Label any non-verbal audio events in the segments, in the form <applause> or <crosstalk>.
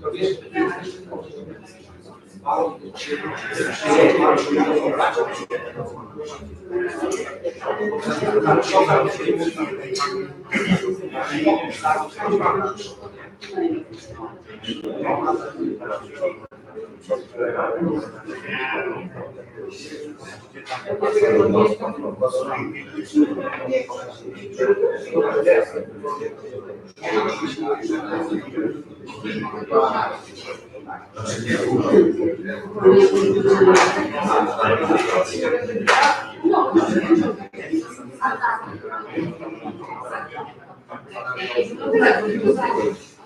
To wiesz, Thank you. Não,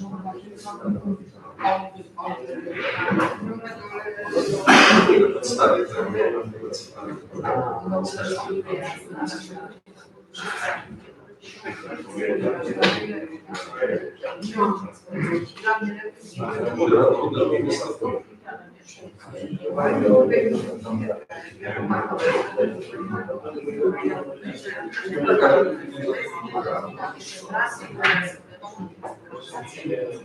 Mudando. Thank you. Gracias.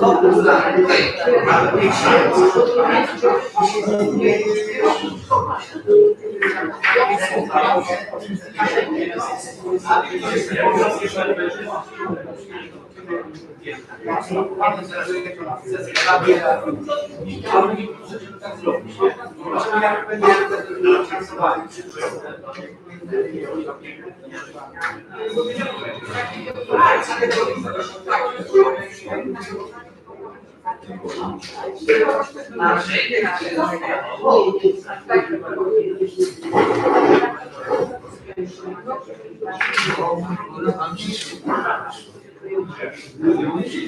To uznaje tutaj, ale nie chciałem. Pan tak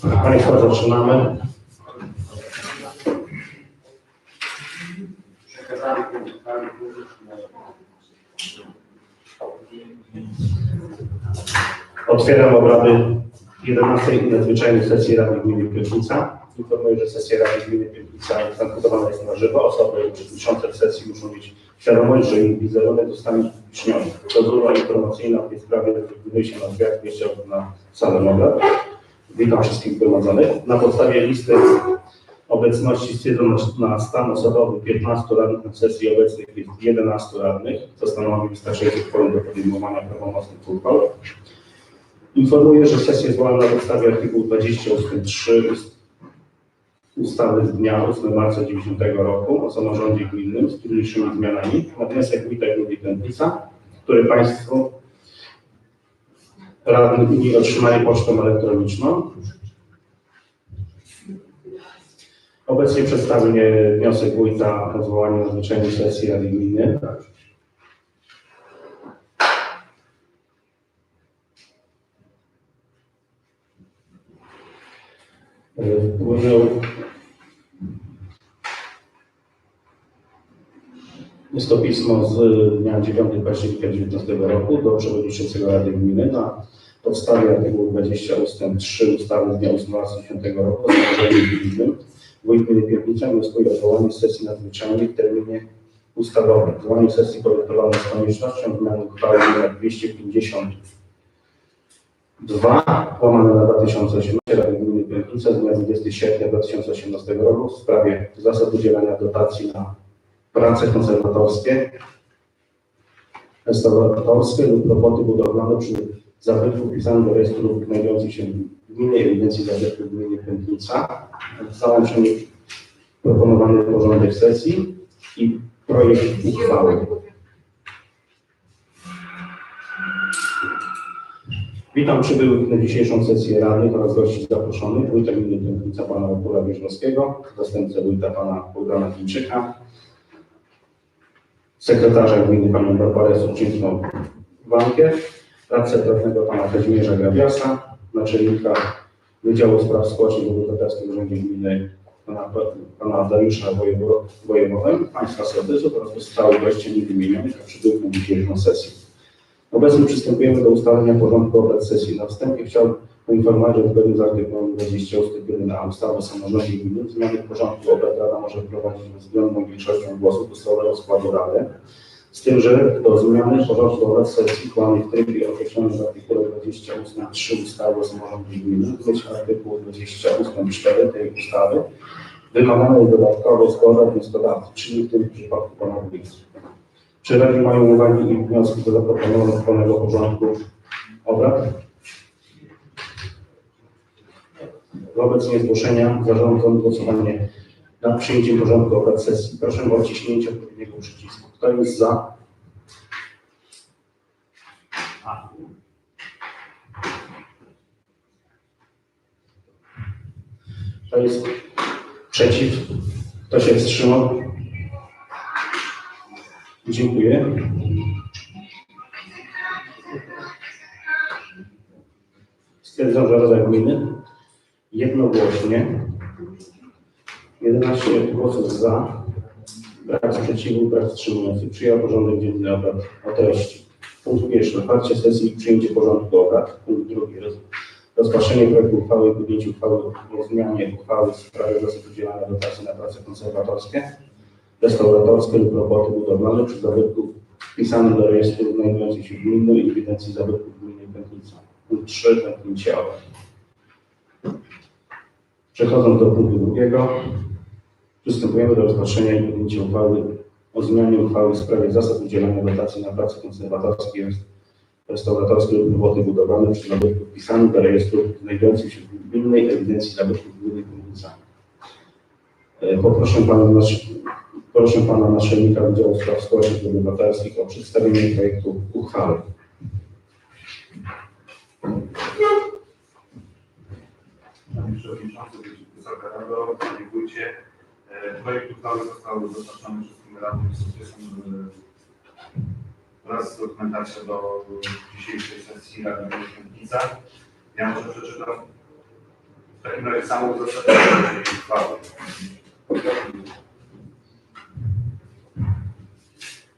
Proszę Państwa, zaczynamy. Przekazamy punktami Otwieram obrady 11 nadzwyczajnej sesji Rady Gminy Piecznica. Informuję, że sesja Rady Gminy Piecznica transmitowana jest na żywo. Osoby uczestniczące w sesji muszą mieć świadomość, że ich wizerunek zostanie upubliczniony. Dozóra informacyjna w tej sprawie znajduje się na drzwiach wejścia na salę obrad. Witam wszystkich zgromadzonych. Na podstawie listy obecności stwierdzono na stan osobowy 15 radnych na sesji obecnych jest 11 radnych, co stanowi wystarczający kworum do podejmowania prawomocnych uchwał. Informuję, że sesję zwołam na podstawie artykułu 20 ust. 3 ust- ustawy z dnia 8 marca 1990 roku o samorządzie gminnym z późniejszymi zmianami na wniosek wójta gminy Kępica, który Państwo radni otrzymali pocztą elektroniczną. Obecnie przedstawię wniosek wójta o zwołanie nadzwyczajnej sesji Rady Gminy. Wpłynął Jest to pismo z dnia 9 października 2019 roku do przewodniczącego Rady Gminy na podstawie artykułu 20 ust. 3 ustawy z dnia 8 marca 2010 roku o samorządzie gminnym. Wójt Gminy Pierdnicza wnioskuje o zwołanie sesji nadzwyczajnej w terminie ustawowym. Zwołanie sesji powiatowanej z koniecznością zmiany uchwały nr 252 łamane na 2018 Rady Gminy Pierdnica z dnia 20 sierpnia 2018 roku w sprawie zasad udzielania dotacji na prace konserwatorskie, restauratorskie lub roboty budowlane przy zabytku wpisanym do rejestru znajdujących się w gminnej ewidencji zabytków gminy Pętnica. Załączony proponowany porządek sesji i projekt uchwały. Witam przybyłych na dzisiejszą sesję Rady oraz gości zaproszonych. Wójta Gminy Pętnica pana Opula Wierzbowskiego, zastępcę wójta pana Bogdana Chińczyka, sekretarza gminy panią Barbarę Surczyńską Wankę, radcę prawnego pana Kazimierza Grabiasa, naczelnika Wydziału Spraw Społecznych w Obywatelskim Urzędzie Gminy pana, pana Dariusza Wojewo- Wojewowem, państwa sołtysów oraz pozostałych gości niewymienionych, a przybyłych na dzisiejszą sesję. Obecnie przystępujemy do ustalenia porządku obrad sesji. Na wstępie chciałbym poinformować, że zgodnie z artykułem 20 ust. 1 a ustawy o samorządzie gminy zmiany porządku obrad Rada może wprowadzić bezwzględną większością głosów ustawowego składu Rady. Z tym, że do zmiany porządku obrad sesji uchwalonej w trybie określonym w artykule 20 ust. 3 ustawy o samorządzie gminy, w myśl artykułu 20 ust. 4 tej ustawy, wymagana jest dodatkowo zgoda wnioskodawcy, czyli w tym przypadku pana wójta. Czy radni mają uwagi i wnioski do zaproponowanego porządku obrad? Wobec niezgłoszenia zarządzam głosowanie nad przyjęciem porządku obrad sesji. Proszę o wciśnięcie odpowiedniego przycisku. Kto jest za? Kto jest przeciw? Kto się wstrzymał? Dziękuję. Stwierdzam, że Rada jednogłośnie 11 głosów za, brak sprzeciwu, brak wstrzymujących przyjął porządek dzienny obrad o treści. Punkt pierwszy. Otwarcie sesji i przyjęcie porządku obrad. Punkt drugi. Roz, rozpatrzenie projektu uchwały i podjęcie uchwały o zmianie uchwały w sprawie zasad udzielania dotacji na prace konserwatorskie restauratorskie lub roboty budowlane przy zabytku wpisanym do rejestru znajdujących się w gminnej ewidencji zabytków gminy Pętnica. Punkt 3. Zamknięcie obrad. Przechodząc do punktu drugiego, Przystępujemy do rozpatrzenia i podjęcia uchwały o zmianie uchwały w sprawie zasad udzielania dotacji na prace konserwatorskie, restauratorskie lub roboty budowlane przy nabytku wpisanym do rejestru znajdujących się w gminnej ewidencji nabytków gminy Kumbicami. E, poproszę pana, nasz, proszę pana Naczelnika Wydziału Spraw Społecznych i Obywatelskich o przedstawienie projektu uchwały. Panie Przewodniczący, Wysoka Rado, dziękuję. Projekt uchwały został dostarczony wszystkim radnym e, wraz z dokumentacją do dzisiejszej sesji Rady Mieszkańca. Ja może przeczytam w takim razie samo uzasadnienie <coughs> uchwały.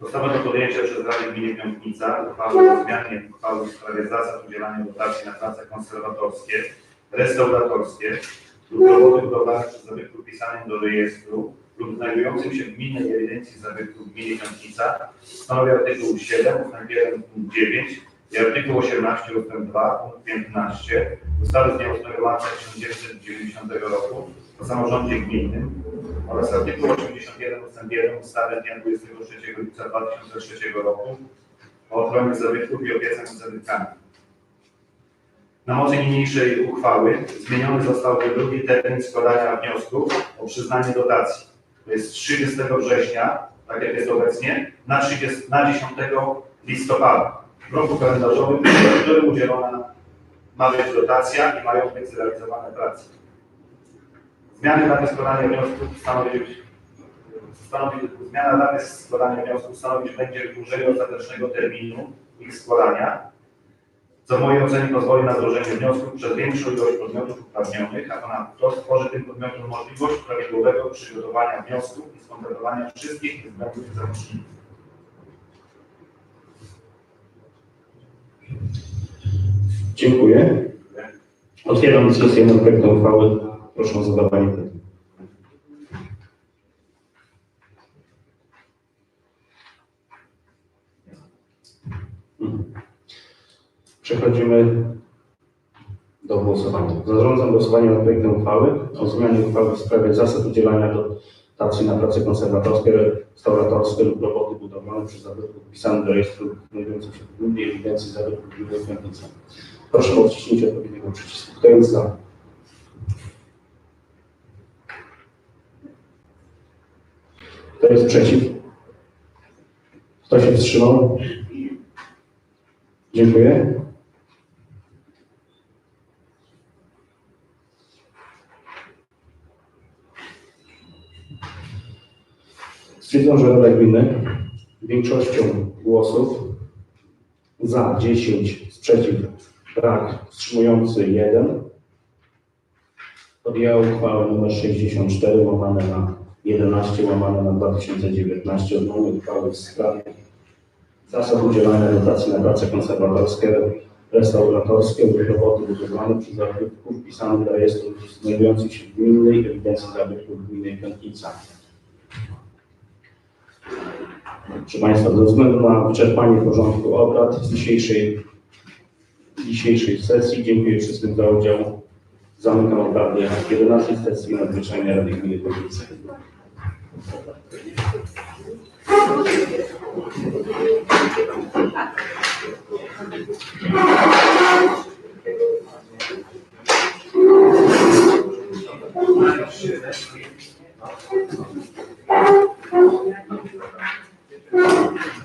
Została do podjęcia przez Radę Gminy Piątnica uchwały o zmianie uchwały w sprawie zasad udzielania dotacji na prace konserwatorskie, restauratorskie budowlane przy zabytku wpisanym do rejestru lub znajdującym się w gminnej ewidencji zabytków gminy Piątnica stanowi artykuł 7 ust. 1 punkt 9 i artykuł 18 ust. 2 punkt 15 ustawy z dnia 8 marca 1990 roku o samorządzie gminnym oraz artykuł 81 ust. 1 ustawy z dnia 23 lipca 2003 roku o ochronie zabytków i opiece nad zabytkami. Na mocy niniejszej uchwały zmieniony został drugi termin składania wniosków o przyznanie dotacji. To jest 30 września, tak jak jest obecnie, na, 30, na 10 listopada w roku kalendarzowym, w którym udzielona ma być dotacja i mają być zrealizowane prace. Zmiany daty składania wniosków stanowić, stanowić, zmiana daty składania wniosków stanowić będzie wydłużenie ostatecznego terminu ich składania, co w mojej ocenie pozwoli na wdrożenie wniosków przez większą ilość podmiotów uprawnionych, a ponadto stworzy tym podmiotom możliwość prawidłowego przygotowania wniosków i skontrolowania wszystkich niezbędnych załączników. Dziękuję. Otwieram dyskusję nad projektem uchwały. Proszę o zadawanie pytań. Przechodzimy do głosowania. Zarządzam głosowanie nad projektem uchwały o zmianie uchwały w sprawie zasad udzielania dotacji na prace konserwatorskie, restauratorskie lub roboty budowlane przez zabytków wpisane do rejestru znajdujących się w Gminnej Ewidencji Zabytków Gminy Kwiatnica. Proszę o wciśnięcie odpowiedniego przycisku. Kto jest za? Kto jest przeciw? Kto się wstrzymał? Dziękuję. Stwierdzam, że Rada Gminy większością głosów za 10, sprzeciw brak, wstrzymujący 1 podjęła uchwałę nr 64 łamane na 11 łamane na 2019 odnośnie uchwały w sprawie zasad udzielania dotacji na prace konserwatorskie, restauratorskie lub roboty budowlane przy zabytku wpisanych do rejestru znajdujących się w gminnej ewidencji zabytków gminy Piątnica. Proszę Państwa, ze względu na wyczerpanie porządku obrad dzisiejszej, dzisiejszej sesji, dziękuję wszystkim za udział. Zamykam obrady 11 sesji nadzwyczajnej Rady Gminy Piątnicy. Thank you. 嗯嗯